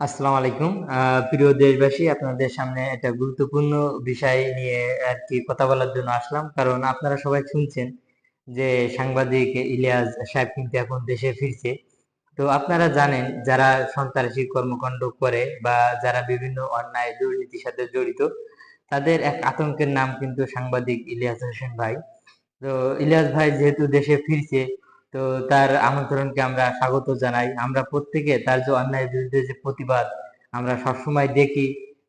আসসালামু আলাইকুম। প্রিয় দেশবাসী, আপনাদের সামনে একটা গুরুত্বপূর্ণ বিষয় নিয়ে আর কি কথা বলার জন্য আসলাম। কারণ আপনারা সবাই শুনছেন যে সাংবাদিক ইলিয়াস সাহেব কিন্তু এখন দেশে ফিরছে। তো আপনারা জানেন, যারা সন্ত্রাসী কর্মকাণ্ড করে বা যারা বিভিন্ন অন্যায় দুর্নীতির সাথে জড়িত, তাদের এক আতঙ্কের নাম কিন্তু সাংবাদিক ইলিয়াস হোসেন ভাই। তো ইলিয়াস ভাই যেহেতু দেশে ফিরছে তো তার আমন্ত্রণকে আমরা স্বাগত জানাই। আমরা প্রত্যেকে তার যে অন্যায়ের বিরুদ্ধে যে প্রতিবাদ, আমরা সবসময় দেখি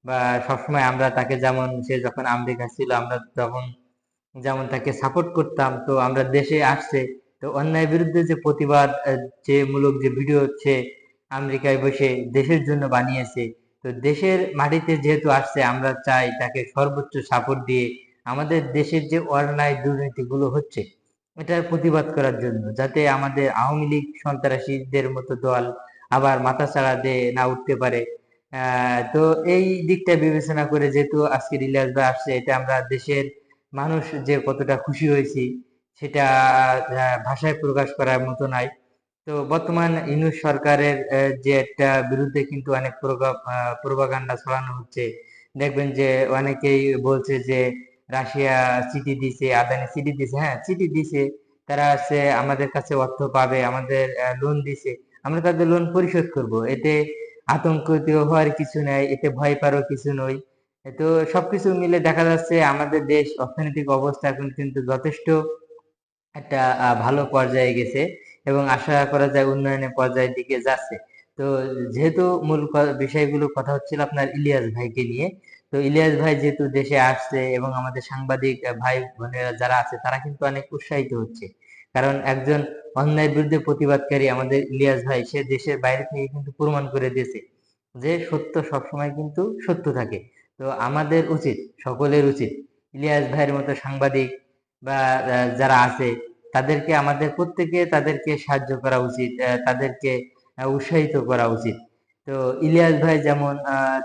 বা সবসময় আমরা তাকে যেমন, সে যখন আমেরিকা ছিল, আমরা তখন যেমন তাকে সাপোর্ট করতাম, তো আমরা দেশে আসছে। তো অন্যায়ের বিরুদ্ধে যে প্রতিবাদ যে মূলক যে ভিডিও হচ্ছে আমেরিকায় বসে দেশের জন্য বানিয়েছে, তো দেশের মাটিতে যেহেতু আসছে, আমরা চাই তাকে সর্বোচ্চ সাপোর্ট দিয়ে আমাদের দেশের যে অন্যায় দুর্নীতিগুলো হচ্ছে এটার প্রতিবাদ করার জন্য, যাতে আমাদের আওয়ামী লীগ সন্ত্রাসীদের মতো দল আবার মাথাচাড়া দিয়ে না উঠতে পারে। তো এই দিকটা বিবেচনা করে যেহেতু আজকে রিলায়েন্স ভাই আসছে, এটা আমরা দেশের মানুষ যে কতটা খুশি হয়েছি, সেটা ভাষায় প্রকাশ করার মতো নাই। তো বর্তমান ইউনুস সরকারের যে একটা বিরুদ্ধে কিন্তু অনেক প্রোপাগান্ডা ছড়ানো হচ্ছে। দেখবেন যে অনেকেই বলছে যে রাশিয়া চিঠি দিছে, আদানি চিঠি দিছে হ্যাঁ চিঠি দিছে। তারা আছে আমাদের কাছে অর্থ পাবে, আমাদের লোন দিছে। আমরা তাদের লোন পরিশোধ করব। এতে আতঙ্কিত হওয়ার কিছু নাই, এতে ভয় পাওয়ার কিছু নই। তো সবকিছু মিলে দেখা যাচ্ছে আমাদের দেশ অর্থনৈতিক অবস্থা এখন কিন্তু যথেষ্ট একটা ভালো পর্যায়ে গেছে এবং আশা করা যায় উন্নয়নের পর্যায়ের দিকে যাচ্ছে। তো যেহেতু মূল বিষয়গুলো কথা হচ্ছিল আপনার ইলিয়াস ভাইকে নিয়ে তো ইলিয়াস ভাই যেহেতু দেশে আসছে এবং আমাদের সাংবাদিক ভাই বোনেরা যারা আছে, তারা কিন্তু অনেক উৎসাহিত হচ্ছে। কারণ একজন অন্যায়ের বিরুদ্ধে প্রতিবাদকারী আমাদের ইলিয়াস ভাই, সে দেশের বাইরে থেকে কিন্তু প্রমাণ করে দিয়েছে যে সত্য সবসময় কিন্তু সত্য থাকে। তো আমাদের উচিত, সকলের উচিত, ইলিয়াস ভাইয়ের মতো সাংবাদিক বা যারা আছে, তাদেরকে আমাদের প্রত্যেকে তাদেরকে সাহায্য করা উচিত তাদেরকে উৎসাহিত করা উচিত। তো ইলিয়াস ভাই যেমন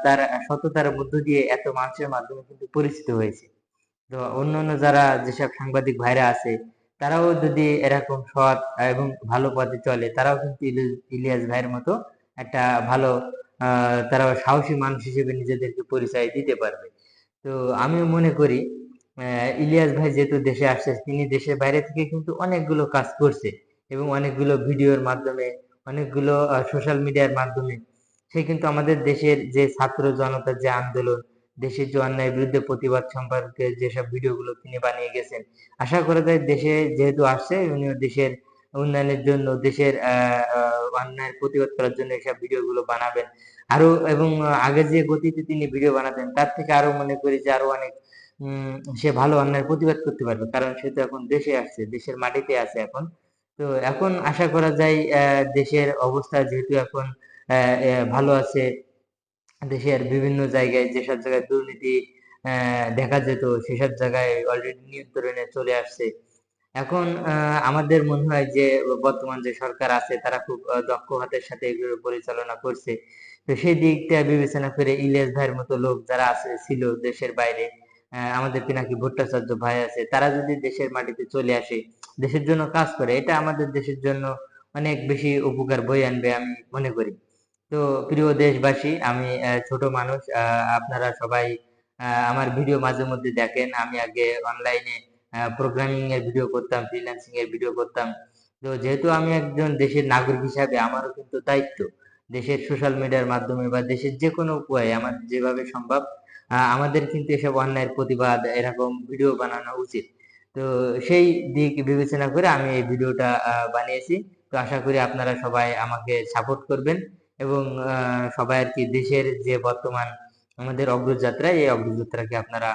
তার সততার মধ্য দিয়ে এত মানুষের মাধ্যমে কিন্তু পরিচিত হয়েছে। তো অন্যান্য যারা যেসব সাংবাদিক ভাইরা আছে, তারাও যদি এরকম সৎ এবং ভালো পথে চলে, তারাও কিন্তু ইলিয়াস ভাইয়ের মতো একটা ভালো তারাও সাহসী মানুষ হিসেবে নিজেদেরকে পরিচয় দিতে পারবে। তো আমি মনে করি ইলিয়াস ভাই যেহেতু দেশে আসছে, তিনি দেশের বাইরে থেকে কিন্তু অনেকগুলো কাজ করছে এবং অনেকগুলো ভিডিওর মাধ্যমে, অনেকগুলো সোশ্যাল মিডিয়ার মাধ্যমে সে কিন্তু আমাদের দেশের যে ছাত্র জনতার যে আন্দোলন, দেশের যে অন্যায়ের বিরুদ্ধে প্রতিবাদ সম্পর্কে যেসব ভিডিওগুলো তিনি বানিয়ে গেছেন, আশা করা যায় দেশে যেহেতু আসছে, উনিও দেশের উন্নয়নের জন্য, দেশের অন্যায়ের প্রতিবাদ করার জন্য এসব ভিডিওগুলো বানাবেন। আরও এবং আগে যে গতিতে তিনি ভিডিও বানাতেন, তার থেকে আরও মনে করি যে আরও অনেক সে ভালো অন্যায়ের প্রতিবাদ করতে পারবে। কারণ সে তো এখন দেশে আসছে, দেশের মাটিতে আছে এখন। তো এখন আশা করা যায় দেশের অবস্থা যেহেতু এখন ভালো আছে। দেশের বিভিন্ন জায়গায় যেসব জায়গায় দুর্নীতি দেখা যেত, সেসব জায়গায় অলরেডি নিয়ন্ত্রণে চলে আসছে। এখন আমাদের মনে হয় যে, বর্তমান যে সরকার আছে, তারা খুব দক্ষ হাতের সাথে এগুলো পরিচালনা করছে। তো সেই দিকটা বিবেচনা করে ইলিয়াস ভাইয়ের মতো লোক যারা আছে, ছিল দেশের বাইরে আমাদের পিনাকি ভট্টাচার্য ভাই আছে, তারা যদি দেশের মাটিতে চলে আসে, দেশের জন্য কাজ করে, এটা আমাদের দেশের জন্য অনেক বেশি উপকার বয়ে আনবে আমি মনে করি। তো প্রিয় দেশবাসী, আমি ছোট মানুষ আপনারা সবাই আমার ভিডিও মাঝে মধ্যে দেখেন। আমি আগে অনলাইনে প্রোগ্রামিং এর ভিডিও করতাম ফ্রিল্যান্সিং এর ভিডিও করতাম। তো যেহেতু আমি একজন দেশের নাগরিক হিসাবে, আমারও কিন্তু দায়িত্ব দেশের সোশ্যাল মিডিয়ার মাধ্যমে বা দেশের যে কোনো উপায়ে আমার যেভাবে সম্ভব আমাদের কিন্তু এসব অন্যায়ের প্রতিবাদ, এরকম ভিডিও বানানো উচিত। তো সেই দিক বিবেচনা করে আমি এই ভিডিওটা বানিয়েছি। তো আশা করি আপনারা সবাই আমাকে সাপোর্ট করবেন। এবং সবাই আর কি দেশের যে বর্তমান আমাদের অগ্রযাত্রা এই অগ্রযাত্রাকে আপনারা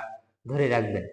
ধরে রাখবেন।